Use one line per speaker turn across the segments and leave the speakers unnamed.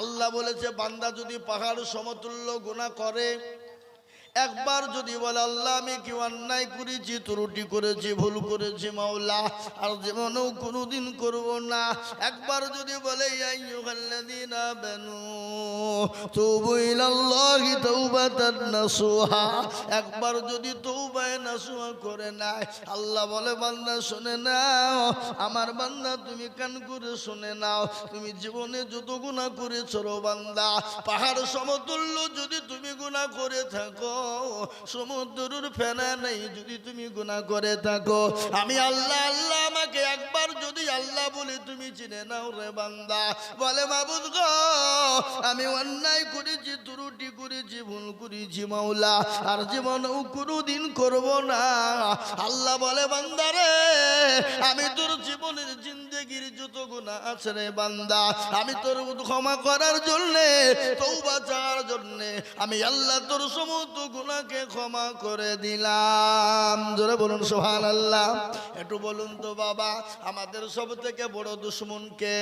আল্লাহ বলেছে বান্দা যদি পাহাড় সমতুল্য গুণা করে একবার যদি বলে, আল্লাহ, আমি কি অন্যায় করেছি, ত্রুটি করেছি, ভুল করেছি, মাওলা, আর জীবনেও কোনোদিন করব না? একবার যদি বলে একবার যদি তৌবায়ে নাসুহা করে নেয়, আল্লাহ বলে, বান্দা, শুনে নাও, আমার বান্দা, তুমি কান করে শুনে নাও, তুমি জীবনে যত গুনাহ করেছ বান্দা, পাহাড় সমতুল্য যদি তুমি গুনাহ করে থাকো সমুদ্রের ফেনা নেই যদি তুমি গুনাহ করে থাকো। আমি আল্লাহ আল্লাহ আমাকে একবার যদি আল্লাহ বলে তুমি চিনে নাও রে বান্দা। বলে, মাবুদ গো, আমি অন্যায় করেছি, ত্রুটি করেছি, ভুল করেছি, মাওলা। আর জীবনেও কোনোদিন করব না। আল্লাহ বলে বান্দারে আমি তোর জীবনের জিন্দগির যত গুণা আছে রে বান্দা। আমি তোর ক্ষমা করার জন্যে তৌবা চাওয়ার জন্যে, আমি আল্লাহ তোর সমস্ত গুণাকে ক্ষমা করে দিলাম। জোরে বলুন সোহান আল্লাহ একটু বলুন তো বাবা, আমাদের সব থেকে বড় দুশ্মনকে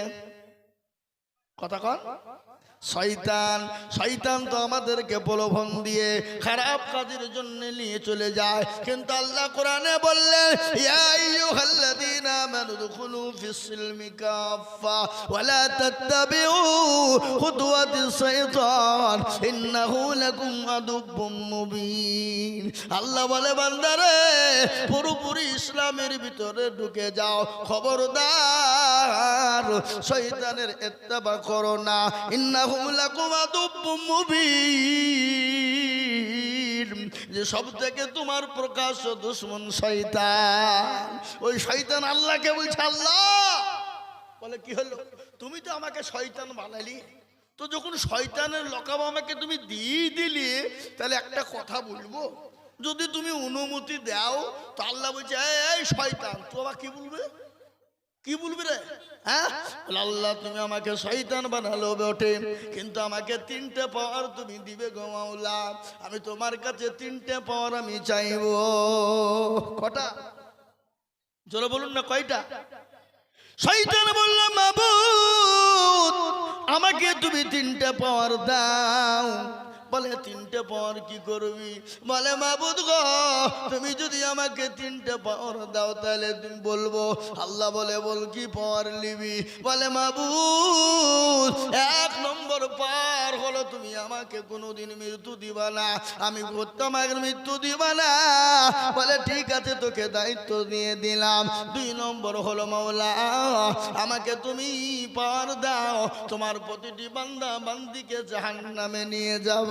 কথা কন। শয়তান। শয়তান তো আমাদেরকে প্রলোভন দিয়ে খারাপ কাজের জন্য নিয়ে চলে যায়। কিন্তু আল্লাহ কোরআনে বললেন ইয়া আইয়ুহাল্লাযীনা আমানু দুখুলু ফিস-সিলমি কাফা ওয়া লা তাত্তাবিউ খুতুওয়াতিস শাইতান ইন্নাহু লাকুম আদুব্বুম আল্লাহ বলে, বান্দারে, পুরোপুরি ইসলামের ভিতরে ঢুকে যাও, খবরদার, শয়তানের ইত্তেবা করো না। ইন্নাহুম লাকুম আদুব্বুম মুবিন। যে সব থেকে তোমার প্রকাশ্য দুশ্মন শয়তান। ওই শয়তান আল্লাহকে বলছে আল্লাহ! বলে কি হলো? তুমি তো আমাকে শয়তান বানালি। তো যখন শয়তানের লকাব আমাকে তুমি দিয়ে দিলি তাহলে একটা কথা বলব। যদি তুমি অনুমতি দাও তো আল্লাহ বলছে "এই, এই শয়তান তো আবার কি বলবে? কি বলবি রে? হ্যাঁ? আল্লাহ, তুমি আমাকে শয়তান বানালো বটে কিন্তু আমাকে তিনটে পাওয়ার তুমি দিবে গো মাওলা। আমি তোমার কাছে তিনটে পাওয়ার আমি চাইব। কটা? জোরে বলুন না, কয়টা? শয়তান বললাম মাবুদ, আমাকে তুমি তিনটে পাওয়ার দাও। বলে, তিনটে পাওয়ার কি করবি? বলে, মাবুদ গো, তুমি যদি আমাকে তিনটে পাওয়ার দাও, তাহলে তুমি বলব, আল্লাহ বলে, বল কি পাওয়ার নিবি? বলে, মাবুদ, এক নম্বর পার হলো, তুমি আমাকে কোনোদিন মৃত্যু দিবা না। আমি তোমাকে মৃত্যু দিবা না। বলে, ঠিক আছে, তোকে দায়িত্ব দিয়ে দিলাম। দুই নম্বর হলো, মাওলা, আমাকে তুমি পার দাও। তোমার প্রতিটি বান্দা বান্দিকে জাহান নামে নিয়ে যাব।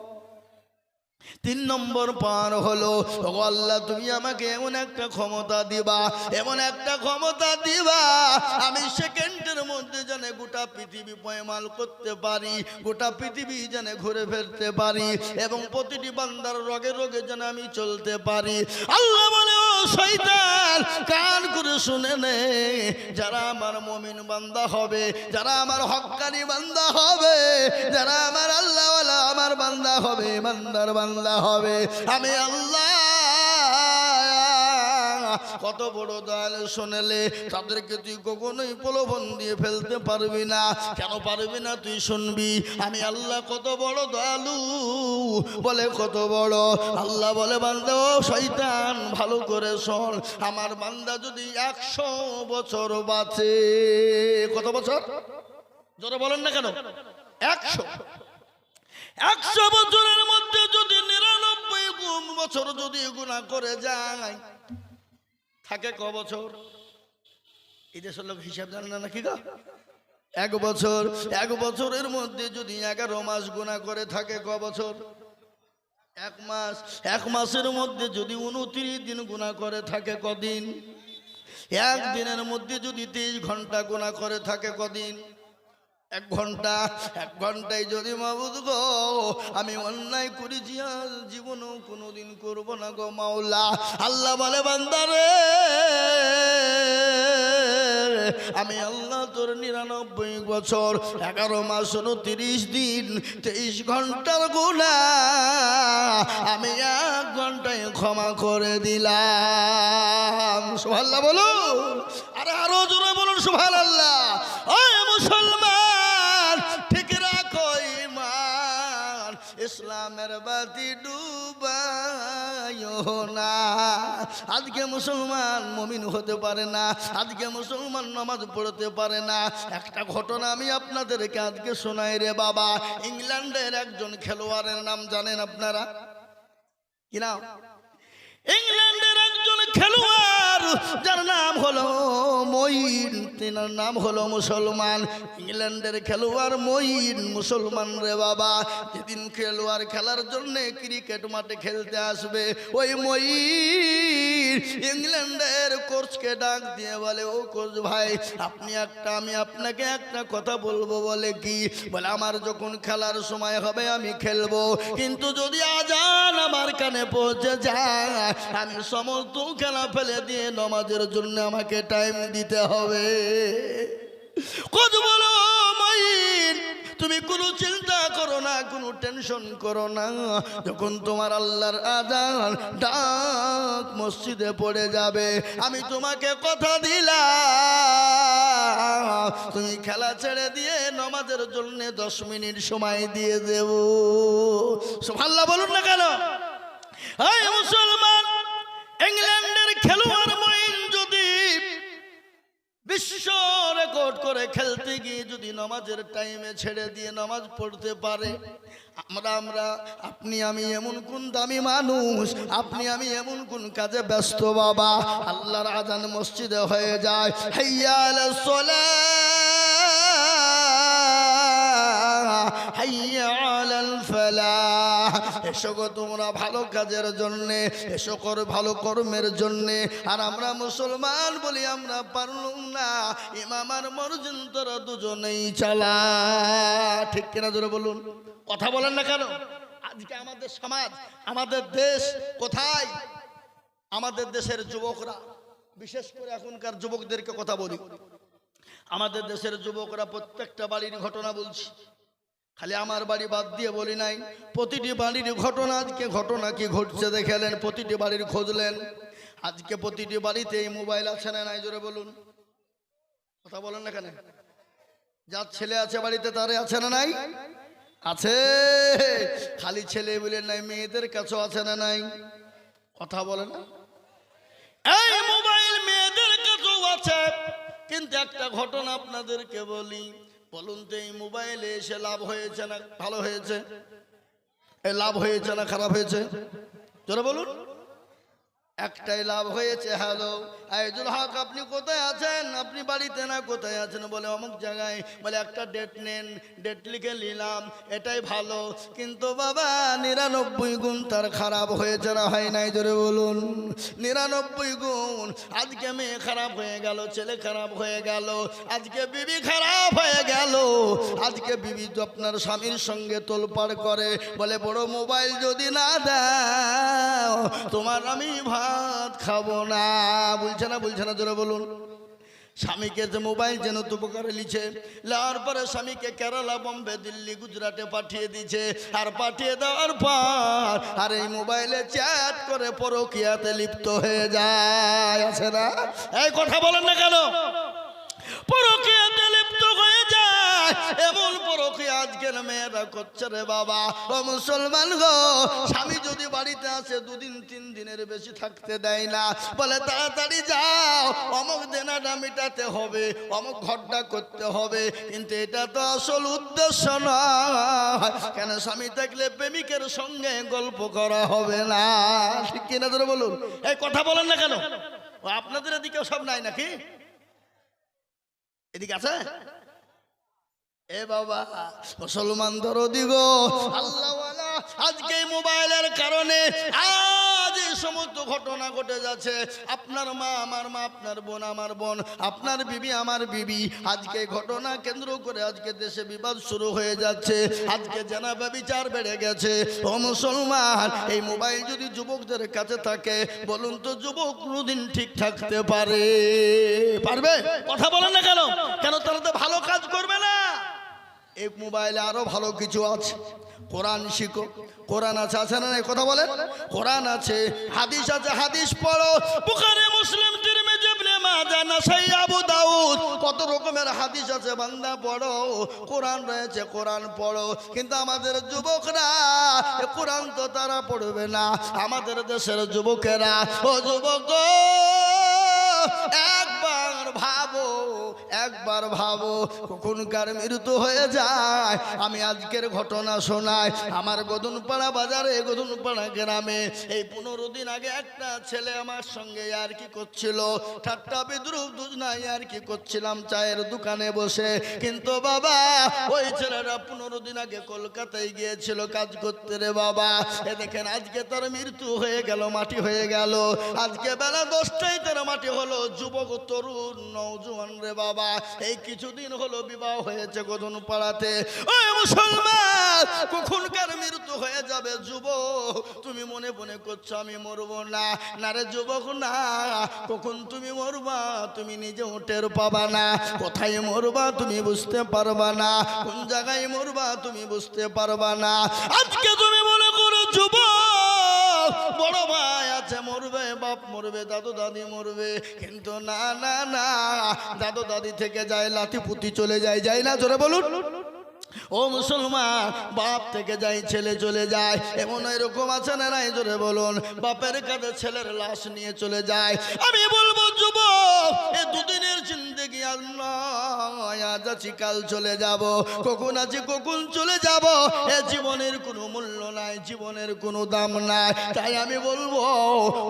তিন নম্বর পার হলো আল্লাহ, তুমি আমাকে এমন একটা ক্ষমতা দিবা, এমন একটা ক্ষমতা দিবা, আমি সেকেন্ডের মধ্যে যেন গোটা পৃথিবী পয়মাল করতে পারি, গোটা পৃথিবী যেন ঘুরে ফেরতে পারি এবং প্রতিটি বান্দার রগে রগে যেন আমি চলতে পারি। আল্লাহ বলে, ও শৈতান কান করে শুনে নে, যারা আমার মমিন বান্দা হবে, যারা আমার হক্কানি বান্দা হবে, যারা আমার বান্দা হবে, বান্দার বান্দা হবে। আমি আল্লাহ, কত বড় দয়াল শোনালে তাদেরকে তুই কখনোই প্রলোভন দিয়ে ফেলতে পারবি না। কেন পারবি না তুই শুনবি? আমি আল্লাহ কত বড় দয়ালু, বলে কত বড়। আল্লাহ বলে, বান্দা, ও শৈতান ভালো করে শোন, আমার বান্দা যদি একশো বছর বাঁচে। কত বছর? জোরে বলেন না কেন? একশো। একশো বছরের মধ্যে যদি নিরানব্বই বছর যদি গুণা করে যায়, থাকে ক বছর? এই দেশের লোক হিসাব জানে না নাকি গা? এক বছর, এক বছরের মধ্যে যদি এগারো মাস গুণা করে থাকে ক বছর? এক মাস, এক মাসের মধ্যে যদি উনত্রিশ দিন গুণা করে থাকে কদিন? এক দিনের মধ্যে যদি তেইশ ঘণ্টা গুণা করে থাকে কদিন? এক ঘণ্টা, এক ঘন্টায় যদি মাবুদ গো, আমি অন্যায় করেছি, আর জীবনও কোনোদিন করব না গো মাওলা। আল্লাহ বলে বান্দারে আমি আল্লাহ তোর নিরানব্বই বছর, এগারো মাস উনত্রিশ দিন, তেইশ ঘণ্টার গুণা আমি এক ঘন্টায় ক্ষমা করে দিলাম। সুভাল্লাহ বলুন। আরে আরও জোরে বলুন সুভাল আল্লাহ ইসলামের বাতি ডুবাইও না। আজকে মুসলমান মমিন হতে পারে না, আজকে মুসলমান নামাজ পড়তে পারে না। একটা ঘটনা আমি আপনাদেরকে আজকে শোনাই রে বাবা। ইংল্যান্ডের একজন খেলোয়াড়ের নাম জানেন আপনারা? কি ইংল্যান্ডের একজন খেলোয়াড়, যার নাম হলো মঈন। তিনার নাম হলো মুসলমান। ইংল্যান্ডের খেলোয়াড় মঈন, মুসলমান রে বাবা। যেদিন খেলোয়াড় খেলার জন্য ক্রিকেট মাঠে খেলতে আসবে। ওই মঈন ইংল্যান্ডের কোচকে ডাক দিয়ে বলে, ও কোচ ভাই, আপনি একটা, আমি আপনাকে একটা কথা বলব বলে কি? বলে, আমার যখন খেলার সময় হবে, আমি খেলব। কিন্তু যদি আজান আমার কানে পৌঁছে যায়, আমি সমস্ত খেলা ফেলে দিয়ে নমাজের জন্য আমাকে টাইম দিতে হবে। কত বলো তুমি কোনো চিন্তা করো না, কোনো টেনশন করো না। যখন তোমার আল্লাহর আজান ডাক মসজিদে পড়ে যাবে, আমি তোমাকে কথা দিলাম। তুমি খেলা ছেড়ে দিয়ে নমাজের জন্য দশ মিনিট সময় দিয়ে দেব। সুবহানাল্লাহ বলুন না কেন? মুসলমান! রেকর্ড করে খেলতে গিয়ে যদি নামাজের টাইমে ছেড়ে দিয়ে নামাজ পড়তে পারে। আমরা আমরা, আপনি আমি এমন কোন দামি মানুষ, আপনি আমি এমন কোন কাজে ব্যস্ত বাবা। আল্লাহর আজান মসজিদে হয়ে যায়। হাইয়াল ফালাহ এসো গো তোমরা ভালো কাজের জন্যে, এসো কর ভালো কর্মের জন্যে। আর আমরা মুসলমান বলি আমরা পারলুম না। ইমামার মর্জিন তোরা দুজনেই চালা ঠিক কিনা জোরে বলুন? কথা বলেন না কেন? আজকে আমাদের সমাজ, আমাদের দেশ কোথায়? আমাদের দেশের যুবকরা, বিশেষ করে এখনকার যুবকদেরকে কথা বলি। আমাদের দেশের যুবকরা প্রত্যেকটা বাড়ির ঘটনা বলছি। খালি আমার বাড়ি বাদ দিয়ে বলি নাই। প্রতিটি বাড়ির ঘটনা, আজকে ঘটনা কি ঘটছে দেখালেন, প্রতিটি বাড়ির খোঁজলেন। আজকে প্রতিটি বাড়িতে এই মোবাইল আছে না নাই, জোরে বলুন। কথা বলেন না কেন? যার ছেলে আছে বাড়িতে, তারে আছে না নাই? আছে। খালি ছেলে বলে নাই, মেয়েদের কাছেও আছে না নাই। কথা বলেন না। এই মোবাইল মেয়েদের কাছেও আছে। কিন্তু একটা ঘটনা আপনাদেরকে বলি। বলুন তো, এই মোবাইলে এসে লাভ হয়েছে না? ভালো হয়েছে? এ লাভ হয়েছে না, খারাপ হয়েছে? চলো বলুন। একটাই লাভ হয়েছে, হ্যালো। আইজুল হক আপনি কোথায় আছেন? আপনি বাড়িতে না কোথায় আছেন? বলে অমুক জায়গায়, বলে একটা ডেট নেন ডেট লিখে নিলাম, এটাই ভালো। কিন্তু বাবা, নিরানব্বই গুণ তার খারাপ হয়েছে না? হয় নাই, জোরে বলুন। নিরানব্বই গুণ, আজকে মেয়ে খারাপ হয়ে গেল, ছেলে খারাপ হয়ে গেল, আজকে বিবি খারাপ হয়ে গেল, আজকে বিবি তো আপনার স্বামীর সঙ্গে তোলপাড় করে, বলে বড় মোবাইল যদি না দাও, তোমার আমি ভাত খাব না। বলছে না বলছে না, জোরে বলুন। স্বামীকে যে মোবাইল যেন উপকারে লিছে লাওয়ার পরে স্বামীকে কেরালা, বম্বে, দিল্লি, গুজরাটে পাঠিয়ে দিছে আর পাঠিয়ে দেওয়ার পর, আর এই মোবাইলে চ্যাট করে পরকিয়াতে লিপ্ত হয়ে যায়। আছে না? এই কথা বলেন না কেন? যায় পরকিয়া আজকের মেয়েরা করছে রে বাবা। ও মুসলমান গো, স্বামী যদি বাড়িতে আসে, দুদিন, তিন দিনের বেশি থাকতে দেয় না। বলে, তাড়াতাড়ি যাও, অমুক দেনাটা মেটাতে হবে, অমুক ঘরটা করতে হবে। কিন্তু এটা তো আসল উদ্দেশ্য নয়। কেন স্বামী থাকলে প্রেমিকের সঙ্গে গল্প করা হবে না? ঠিক কিনা ধরে বলুন? এই কথা বলেন না কেন? আপনাদের এদিকে সব নাই নাকি? এদিকে আছে? এ বাবা, মুসলমান ধরো দিগ। আল্লাহ আজকে মোবাইলের কারণে আজ এই সমস্ত ঘটনা ঘটে যাচ্ছে। আপনার মা, আমার মা, আপনার বোন, আমার বোন, আপনার বিবি, আমার বিবি, আজকে ঘটনা কেন্দ্র করে আজকে দেশে বিবাদ শুরু হয়ে যাচ্ছে। আজকে জানা বিচার বেড়ে গেছে। ও মুসলমান, এই মোবাইল যদি যুবকদের কাছে থাকে, বলুন তো যুবক কোনোদিন ঠিক থাকতে পারে। পারবে? কথা বলেন না কেন? কেন তারা তো ভালো কাজ করবে না? এই মোবাইলে আরও ভালো কিছু আছে। কোরআন শিখো। কোরআন আছে আছে না এই কথা বলেন। কোরআন আছে, হাদিস আছে, হাদিস পড়ো। বুখারে, মুসলিম কত রকমের হাদিস আছে, বান্দা পড়ো। কোরআন রয়েছে, কোরআন পড়ো। কিন্তু আমাদের যুবকরা কোরআন তো তারা পড়বে না। আমাদের দেশের যুবকেরা, ও যুবক একবার ভাবো। একবার ভাবো, কখনকার মৃত্যু হয়ে যায়, আমি আজকের ঘটনা শোনাই। আমার গদনপাড়া বাজারে, গদনপাড়া গ্রামে এই পনেরো দিন আগে একটা ছেলে আমার সঙ্গে আর কি করছিল। ঠাট্টা বিদ্রুপ দুজনাই আর কি করছিলাম চায়ের দোকানে বসে। কিন্তু বাবা, ওই ছেলেটা পনেরো দিন আগে কলকাতায় গিয়েছিল কাজ করতে রে বাবা। এ দেখেন, আজকে তার মৃত্যু হয়ে গেল, মাটি হয়ে গেল। আজকে বেলা দশটায় তার মাটি হলো। যুবক, তরুণ নৌজওয়ান রে বাবা। এই কিছুদিন হলো বিবাহ হয়েছে গদন পাড়াতে। ওই মুসলমান, কখনকার মৃত্যু হয়ে যাবে যুবক। তুমি মনে মনে করছ, আমি মরবো না। না রে যুবক, না। কখন তুমি মরবা, তুমি নিজে টের পাবা না। কোথায় মরবা, তুমি বুঝতে পারবা না। কোন জায়গায় মরবা, তুমি বুঝতে পারবা না। আজকে তুমি মনে করো, যুবক বড় ভাই আছে, মরবে, বাপ মরবে, দাদু দাদি মরবে। কিন্তু না না না, দাদু দাদি থেকে যায়, লাঠি পুতি চলে যায় যাই না? জোরে বলুন। ও মুসলমান, বাপ থেকে যাই ছেলে চলে যায়, এমন এরকম আছে না নাই? জোরে বলুন, বাপের কাছে ছেলের লাশ নিয়ে চলে যায়। আমি বলব, যুবক, এ দুদিনের জিন্দগি আর আজ আছি, কাল চলে যাব। কখন আছি, কখন চলে যাব? এ জীবনের কোনো মূল্য নাই, জীবনের কোনো দাম নাই। তাই আমি বলব,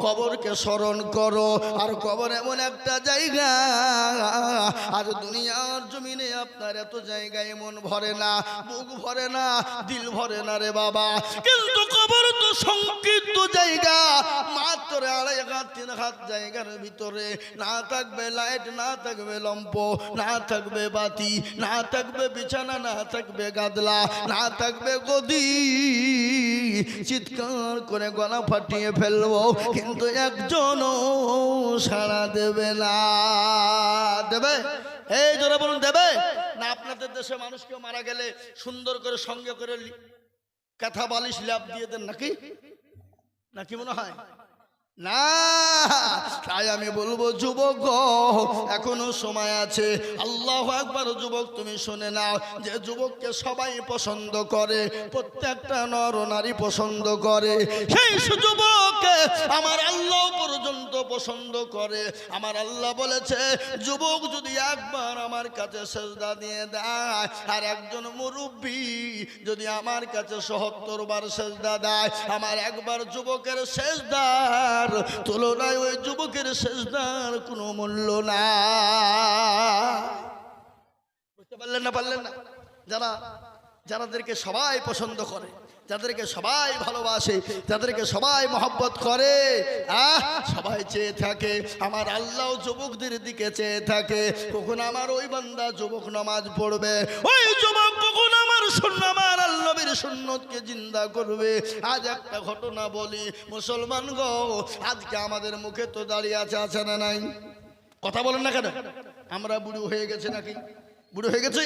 কবরকে স্মরণ করো। আর কবর এমন একটা জায়গা, আর দুনিয়ার জমিনে আপনার এত জায়গায় এমন ভরে না। বুক ভরে না দিল ভরে না রে বাবা। কিন্তু কবর তো সংকীর্ণ জায়গা। মাত্র আড়াই হাত তিন হাত জায়গার ভিতরে। না থাকবে লাইট না থাকবে লম্প না থাকবে বাতি না থাকবে বিছানা না থাকবে গাদলা না থাকবে গদি। চিৎকার করে গলা ফাটিয়ে ফেলব কিন্তু একজনও সাড়া দেবে না। দেবে? এই জোরে বলুন, দেবে? না, আপনাদের দেশে মানুষ কেউ মারা গেলে সুন্দর করে সঙ্গে করে কথা বালিশ ল্যাপ দিয়ে দেন নাকি? নাকি মনে হয়? না, তাই আমি বলব, যুবক এখনও সময় আছে। আল্লাহ একবার যুবক, তুমি শুনে নাও যে যুবককে সবাই পছন্দ করে, প্রত্যেকটা নর নারী পছন্দ করে। সেই যুবককে আমার আল্লাহ পর্যন্ত পছন্দ করে। আমার আল্লাহ বলেছে, যুবক যদি একবার আমার কাছে সেজদা দিয়ে দেয়, আর একজন মুরব্বী যদি আমার কাছে সহত্তর বার সেজদা দেয়, আমার একবার যুবকের সেজদার তুলনায় ওই যুবকের সেজদার কোনো মূল্য না। বুঝতে পারলেন না পারলেন না? যারা, যারাদেরকে সবাই পছন্দ করে, যাদেরকে সবাই ভালোবাসে, যাদেরকে সবাই মহব্বত করে, আহ, সবাই চেয়ে থাকে, আমার আল্লাহ যুবকদের দিকে চেয়ে থাকে। কখন আমার ওই বান্দা যুবক নামাজ পড়বে, ওই যুবক কখন শূন্য, আমার সুন্নতকে জিন্দা করবে। আজ একটা ঘটনা বলি, মুসলমান গো, আজকে আমাদের মুখে তো দাঁড়িয়ে আছে আছে না নাই? কথা বলেন না কেন? আমরা বুড়ো হয়ে গেছে নাকি? বুড়ো হয়ে গেছে?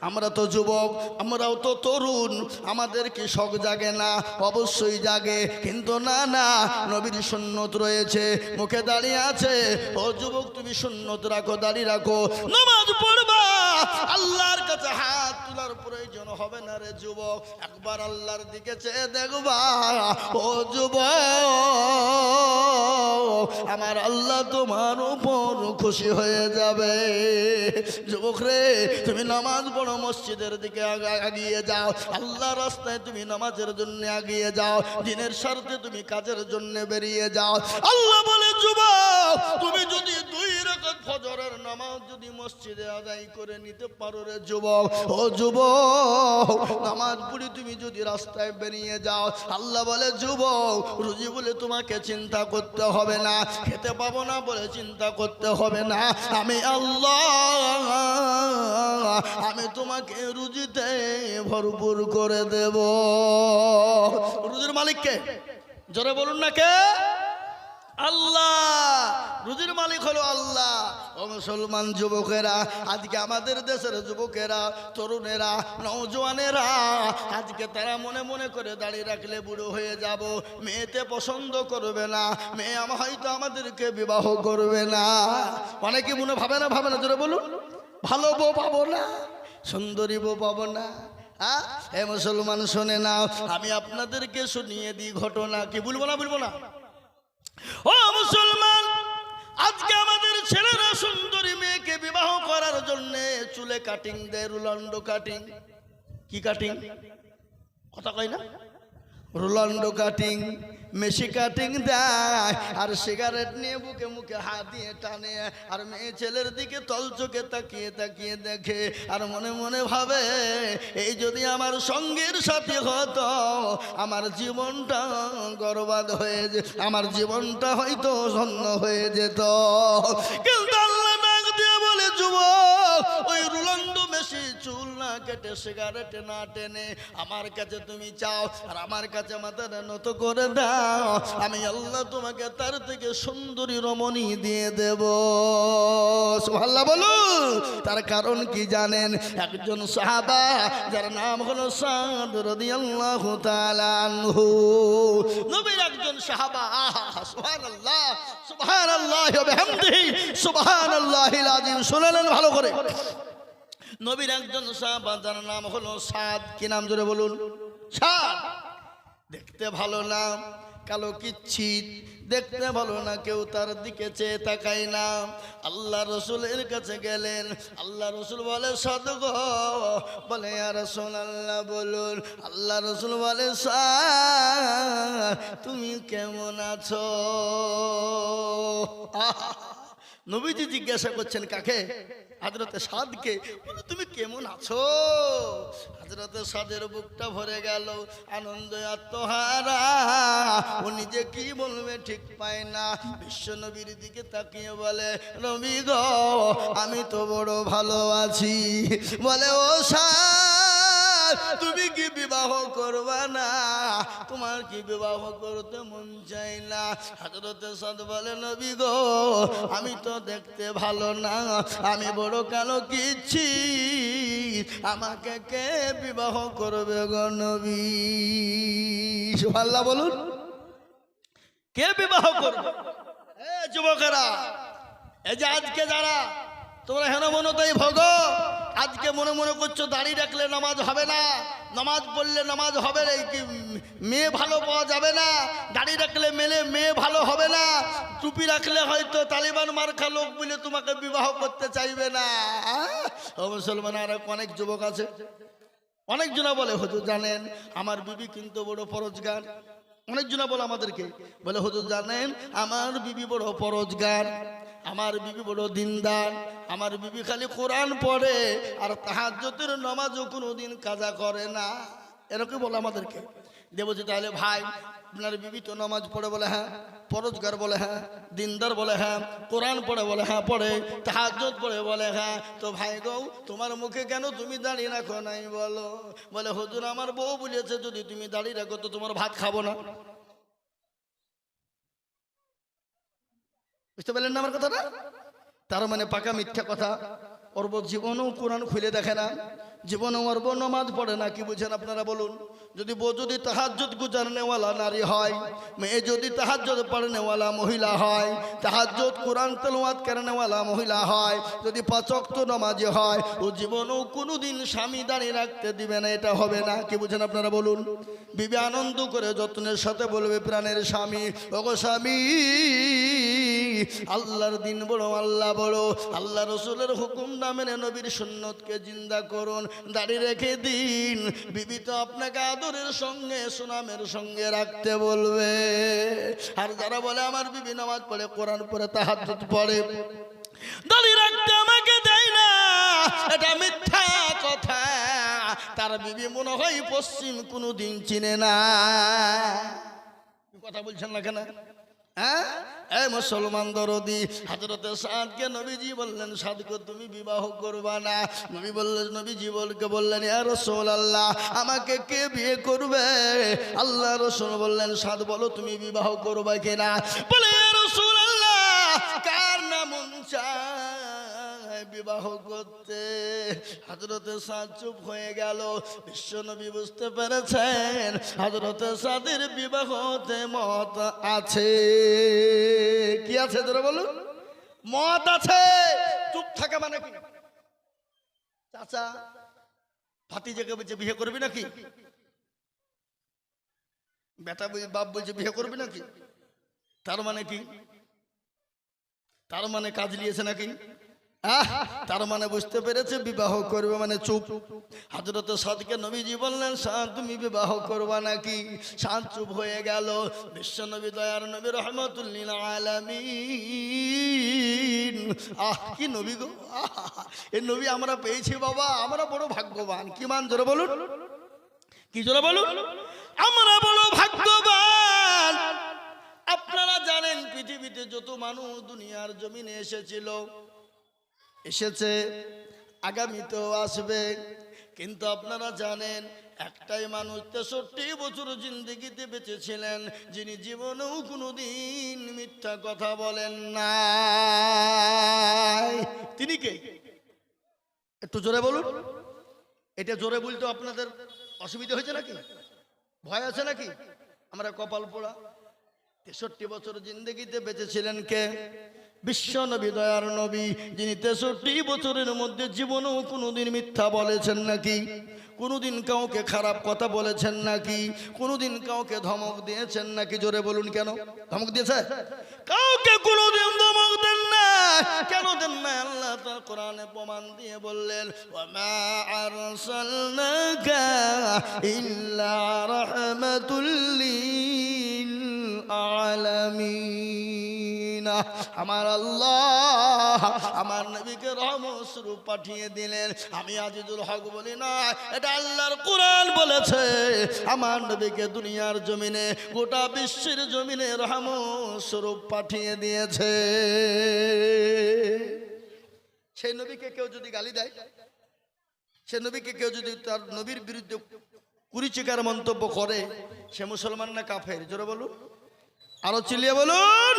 আমরা তো যুবক, আমরাও তো তরুণ, আমাদের কি শখ জাগে না? অবশ্যই জাগে, কিন্তু না না, নবীর সুন্নত রয়েছে, মুখে দাঁড়িয়ে আছে। ও যুবক, তুমি সুন্নত রাখো, দাঁড়িয়ে রাখো। নমাজ পড়বা। আল্লাহর কাছে হাত তোলার প্রয়োজন হবে না রে যুবক। একবার আল্লাহর দিকে চেয়ে দেখবা ও যুবক, আমার আল্লাহ তোমার উপর খুশি হয়ে যাবে। যুবক রে, তুমি নামাজ পড়ো, মসজিদের দিকে আগা- আগিয়ে যাও। আল্লাহ রাস্তায় তুমি নামাজের জন্য আগিয়ে যাও। দিনের স্বার্থে তুমি কাজের জন্য বেরিয়ে যাও। আল্লাহ বলে, যুবক, তুমি যদি দুই রকম ফজরের নামাজ যদি মসজিদে আদায় করে নিতে পারো রে যুবক। ও যুবক, নামাজ পড়ি তুমি যদি রাস্তায় বেরিয়ে যাও, আল্লাহ বলে, যুবক, রুজি বলে তোমাকে চিন্তা করতে হবে না, খেতে পাবো না বলে চিন্তা করতে হবে না। আমি আল্লাহ, আমি তোমাকে রুজিতে ভরপুর করে দেব। রুজির মালিককে জোরে বলুন না কে? আল্লাহ। রুজির মালিক হলো আল্লাহ। ও মুসলমান যুবকেরা, আজকে আমাদের দেশের যুবকেরা, তরুণেরা নৌজওয়ানেরা আজকে তারা মনে মনে করে দাঁড়িয়ে রাখলে বুড়ো হয়ে যাব। মেয়েতে পছন্দ করবে না, মেয়ে আমার হয়তো আমাদেরকে বিবাহ করবে না। অনেকে মনে ভাবে না ভাবে না, জোরে বলুন। ভালো বউ পাবো না, সুন্দরী বউ পাবো না। হ্যাঁ এ মুসলমান শোনে না আমি আপনাদেরকে শুনিয়ে দিই ঘটনা। কি বলব না বলব না? ও মুসলমান, আজকে আমাদের ছেলেরা সুন্দরী মেয়েকে বিবাহ করার জন্য চুলে কাটিং দেয়, রুলান্ড কাটিং কি কাটিং কথা কয় না? রোলান্ডো কাটিং মেশি কাটিং দেয়, আর সিগারেট নিয়ে বুকে মুখে হাত দিয়ে টানে, আর মেয়ে ছেলের দিকে তল চোখে তাকিয়ে তাকিয়ে দেখে, আর মনে মনে ভাবে, এই যদি আমার সঙ্গের সাথে হতো, আমার জীবনটা গর্বাদ হয়ে যে, আমার জীবনটা হয়তো স্বর্ণ হয়ে যেত। কিন্তু কেটে সিগারেট না টেনে আমার কাছে তুমি চাও আর আমার কাছে মাথাটা নত করে দাও। আমি আল্লাহ তোমাকে তার থেকে সুন্দরী রমণী দিয়ে দেব। আল্লাহ বলুন। তার কারণ কি জানেন? একজন সাহাবা যার নাম হলো সাদ একজন সাহাবা। আহা বিহামদিহি, সুবহানাল্লাহিল আযীম। শুনলেন ভালো করে। নবীর একজন সাহাবা যার নাম হলো সাদ। কি নাম জোরে বলুন? সাদ। দেখতে ভালো না কালো কিচ্ছিত। দেখতে ভালো না কেউ তার দিকে চেয়ে তাকায় না। আল্লাহ রসুলের কাছে গেলেন। আল্লাহ রসুল বলে সাদ গো। বলে আর রসুল আল্লাহ বলুন। আল্লাহ রসুল বলে "সাদ, তুমি কেমন আছো! নবীজি জিজ্ঞাসা করছেন, কাকে? হাজরতে সাদকে তুমি কেমন আছো? হাজরতে সাদের বুকটা ভরে গেল, আনন্দ আত্মহারা। ও নিজে কি বলবে ঠিক পায় না। বিশ্ব নবীর দিকে তাকিয়ে বলে, নবী গো, আমি তো বড় ভালো আছি। বলে, ও সাদ তুমি কি বিবাহ করবা না? তোমার কি বিবাহ করতে মন চাই না? হাজরতে সাদ বলে, নবী গো, আমি তো দেখতে ভালো না। আমি বড় কালো কিচ্ছি? আমাকে কে বিবাহ করবে গো নবী? আল্লাহ বলুন। কে বিবাহ করবে? এ যুবকেরা এই যে আজকে যারা তোমরা হেন মনে তাই ভগ আজকে মনে মনে করছ দাঁড়িয়ে রাখলে নামাজ হবে না। নামাজ পড়লে নামাজ হবে না মেয়ে ভালো পাওয়া যাবে না? দাঁড়িয়ে রাখলে মেলে মেয়ে ভালো হবে না। টুপি রাখলে হয়তো তালিবান মার্কা লোক বলে তোমাকে বিবাহ করতে চাইবে না। মুসলমান, আর অনেক যুবক আছে। অনেকজনা বলে, হুজুর জানেন, আমার বিবি কিন্তু বড় পরোজগার অনেকজনা বলে আমাদেরকে, বলে, হুজুর জানেন, আমার বিবি বড় পরোজগার আমার বিবি বড় দিনদার, আমার বিবি খালি কোরআন পড়ে, আর তাহাজ্জতের নামাজও কোনো দিন কাজা করে না। এরকম বলে আমাদেরকে। দেবজি তাহলে ভাই, আপনার বিবি তো নামাজ পড়ে বলে হ্যাঁ পরোজগার বলে হ্যাঁ দিনদার বলে হ্যাঁ কোরআন পড়ে বলে হ্যাঁ পড়ে তাহাজ্জত পড়ে বলে হ্যাঁ তো ভাই গৌ, তোমার মুখে কেন তুমি দাঁড়িয়ে রাখো নাই বলো? বলে, হুজুর, আমার বউ বলেছে যদি তুমি দাঁড়িয়ে রাখো, তো তোমার ভাত খাব না। বুঝতে পারলেন না আমার কথাটা? তার মানে পাকা মিথ্যা কথা। অর্ব জীবনেও কোরআন খুলে দেখে না জীবনে অর্ব নমাজ পড়ে না, কি বুঝেন আপনারা বলুন? যদি বউ যদি তাহাজ্জুদ গুজারনেওয়ালা নারী হয়, মেয়ে যদি তাহাজ্জুদ পড়নেওয়ালা মহিলা হয়, তাহাজ্জুদ কোরআন তেলাওয়াত করনেওয়ালা মহিলা হয়, যদি পাচক্ত নামাজি হয়, ও জীবনেও কোনোদিন স্বামী দাঁড়িয়ে রাখতে দিবে না, এটা হবে না, কি বুঝেন আপনারা বলুন? বিবে আনন্দ করে যত্নের সাথে বলবে প্রাণের স্বামী, ওগো স্বামী, আল্লাহর দিন বড়, আল্লাহ বড়, আল্লাহ রসুলের হুকুম না মেনে নবীর সুন্নতকে জিন্দা করুন, দাঁড়িয়ে রেখে দিন। বিবি তো আপনাকে আদরের সঙ্গে, সুনামের সঙ্গে রাখতে বলবে। আর যারা বলে আমার বিবি নামাজ পড়ে, কোরআন পড়ে, তাহাজ্জুদ পড়ে, দাঁড়িয়ে রাখতে আমাকে দেয় না। এটা মিথ্যা কথা। তার বিবি মনে হয় পশ্চিম কোনো দিন চিনে না। কথা বলছেন না কেন? হ্যাঁ? এ মুসলমান দরদি হাজরতে সাদকে নবীজি বললেন, সাদকে তুমি বিবাহ করবা না। নবী বললেন, নবীজি বলকে বললেন এ রসুল আল্লাহ আমাকে কে বিয়ে করবে? আল্লাহ রসুল বললেন, সাদ, বলো তুমি বিবাহ করবে কিনা? বলে রসুল আল্লাহ কার নাম চায় বিবাহ করতে। হজরতে সাদ চুপ হয়ে গেল। বিশ্বনবী বুঝতে পেরেছেন হজরতে সাদের বিবাহতে মত আছে। কি আছে তোরা বলুন? মত আছে। চুপ থাকা মানে কি? চাচা, ভাতিজাকে বলছে বিয়ে করবি নাকি? বেটা বাপ বলছে বিয়ে করবি নাকি? তার মানে কি? তার মানে কাজ নিয়েছে নাকি? আহ, তার মানে বুঝতে পেরেছে? বিবাহ করবে মানে চুপ। হাজরত সাদকে নবীজি বললেন সাদ তুমি বিবাহ করবা নাকি? সাদ চুপ হয়ে গেল। বিশ্ব নবী দয়ার নবী রহমতুল্লিল আলামিন। আহ কি নবী গো? এ নবী আমরা পেয়েছি বাবা আমরা বড় ভাগ্যবান। কি মান জোরে বলুন। কি জোরে বলুন? আমরা বড় ভাগ্যবান। আপনারা জানেন পৃথিবীতে যত মানুষ দুনিয়ার জমিনে এসেছিল এসেছে আগামীতেও আসবে। কিন্তু আপনারা জানেন, একটাই মানুষ তেষট্টি বছর জিন্দগিতে বেঁচেছিলেন, যিনি জীবনেও কোনোদিন মিথ্যা কথা বলেন না তিনি কে? একটু জোরে বলুন। এটা জোরে বলতে আপনাদের অসুবিধা হয়েছে নাকি? ভয় আছে নাকি? আমরা কপাল পোড়া। তেষট্টি বছর জিন্দগিতে বেঁচেছিলেন কে? বিশ্ব নবী, দয়ার নবী, যিনি তেষট্টি বছরের মধ্যে জীবনেও কোনোদিন মিথ্যা বলেছেন নাকি? কোনোদিন কাউকে খারাপ কথা বলেছেন নাকি? কোনোদিন কাউকে ধমক দিয়েছেন নাকি? জোরে বলুন কেন? ধমক দিয়েছে? কাউকে কোনোদিন ধমক দেন না। কেন দেন না? আল্লাহ তার কোরআনে প্রমাণ দিয়ে বললেন লিল আলামিন আমার আল্লাহ আমার নবীকে রহমত স্বরূপ পাঠিয়ে দিলেন। আমি আজিজুল হক বলি না, এটা আল্লাহর কোরআন বলেছে। আমার নবীকে দুনিয়ার জমিনে, গোটা বিশ্বের জমিনে রহমত স্বরূপ পাঠিয়ে দিয়েছে। সেই নবীকে কেউ যদি গালি দেয় সে নবীকে কেউ যদি তার নবীর বিরুদ্ধে কুড়িচিকার মন্তব্য করে, সে মুসলমান না কাফের? জোরে বলুন। আরও চিলিয়ে বলুন।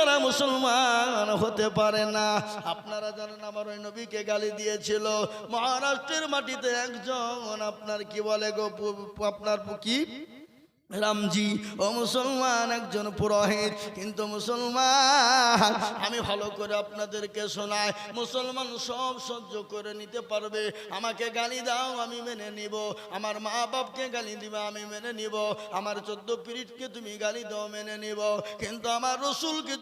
তারা মুসলমান হতে পারে না, আপনারা জানেন আমার ওই নবীকে গালি দিয়েছিল। মহারাষ্ট্রের মাটিতে একজন, আপনার কি বলে গো আপনার কি? রামজি, ও মুসলমান, একজন পুরোহিত, কিন্তু মুসলমান, আমি ভালো করে আপনাদেরকে শোনাই, মুসলমান সব সহ্য করে নিতে পারবে, আমাকে গালি দাও, আমি মেনে নিব, আমার মা বাপকে গালি দিবে, আমি মেনে নিব, আমার চোদ্দ পিরিটকে তুমি গালি দাও, মেনে নিব, কিন্তু আমার রসুলকে